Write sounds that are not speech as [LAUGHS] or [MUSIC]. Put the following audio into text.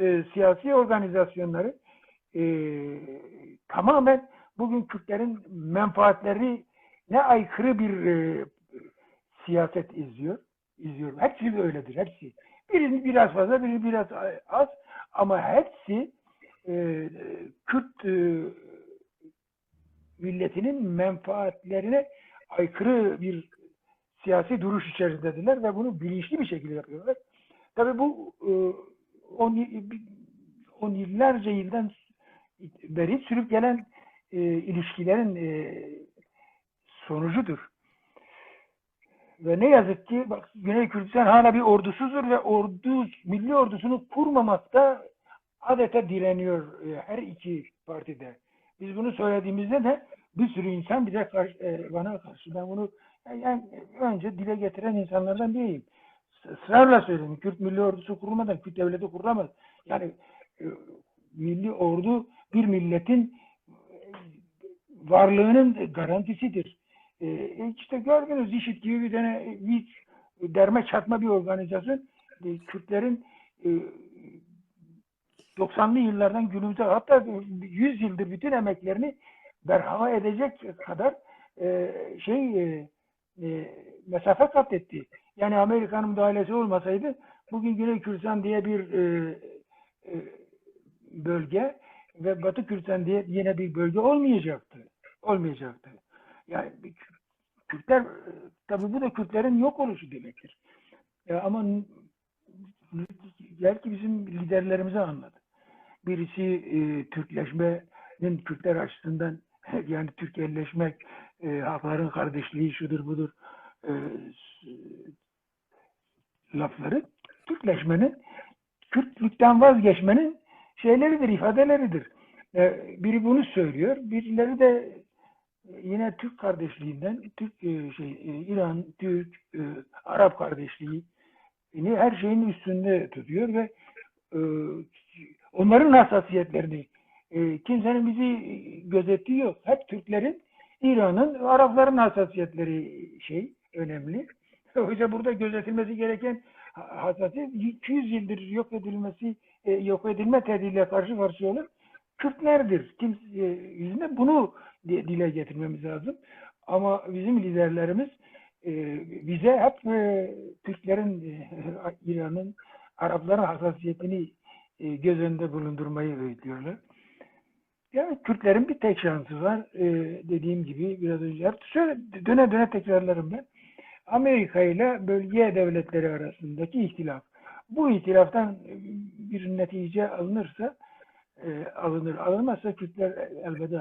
e, siyasi organizasyonları e, tamamen bugün Kürtlerin menfaatlerine aykırı bir e, siyaset izliyor. izliyor. Hepsi öyledir. Hepsi. Biri biraz fazla, biri biraz az ama hepsi e, Kürt e, milletinin menfaatlerine aykırı bir siyasi duruş içerisindedirler ve bunu bilinçli bir şekilde yapıyorlar. Tabii bu e, on, on yıllarca yıldan beri sürüp gelen e, ilişkilerin e, sonucudur. Ve ne yazık ki bak Güney Kürdistan hala bir ordusuzdur ve ordu milli ordusunu kurmamakta adeta direniyor e, her iki partide. Biz bunu söylediğimizde de bir sürü insan bize karşı, e, bana karşı ben bunu yani önce dile getiren insanlardan biriyim. Israrla söyledim. Kürt milli ordusu kurulmadan Kürt devleti kurulamaz. Yani e, milli ordu bir milletin varlığının garantisidir. E, işte gördünüz IŞİD gibi bir tane bir derme çatma bir organizasyon e, Kürtlerin e, 90'lı yıllardan günümüze hatta 100 yıldır bütün emeklerini berhava edecek kadar e, şey e, e, mesafe kat etti. Yani Amerika'nın müdahalesi olmasaydı bugün Güney Kürdistan diye bir e, e, bölge ve Batı Kürdistan diye yine bir bölge olmayacaktı. Olmayacaktı. Yani Kürtler tabi bu da Kürtlerin yok oluşu demektir. Ya ama belki bizim liderlerimize anladı. Birisi e, Türkleşmenin Kürtler açısından [LAUGHS] yani Türkiye'leşmek, e, halkların kardeşliği şudur budur e, lafları Türkleşmenin, Kürtlükten vazgeçmenin şeyleridir, ifadeleridir. E, biri bunu söylüyor, birileri de yine Türk kardeşliğinden, Türk e, şey e, İran, Türk, e, Arap kardeşliği her şeyin üstünde tutuyor ve e, onların hassasiyetlerini e, kimsenin bizi gözettiği yok. Hep Türklerin, İran'ın, Arapların hassasiyetleri şey önemli. [LAUGHS] Oysa burada gözetilmesi gereken hassasiyet 200 yıldır yok edilmesi, e, yok edilme tehdidiyle karşı karşıya olan Kürtlerdir. Kimse, e, yüzüne bunu dile getirmemiz lazım. Ama bizim liderlerimiz e, bize hep e, Türklerin, e, [LAUGHS] İran'ın, Arapların hassasiyetini e, göz önünde bulundurmayı öğütlüyorlar. Yani Kürtlerin bir tek şansı var. E, dediğim gibi biraz önce şöyle döne döne tekrarlarım ben. Amerika ile bölge devletleri arasındaki ihtilaf. Bu ihtilaftan bir netice alınırsa e, alınır. Alınmazsa Kürtler elbette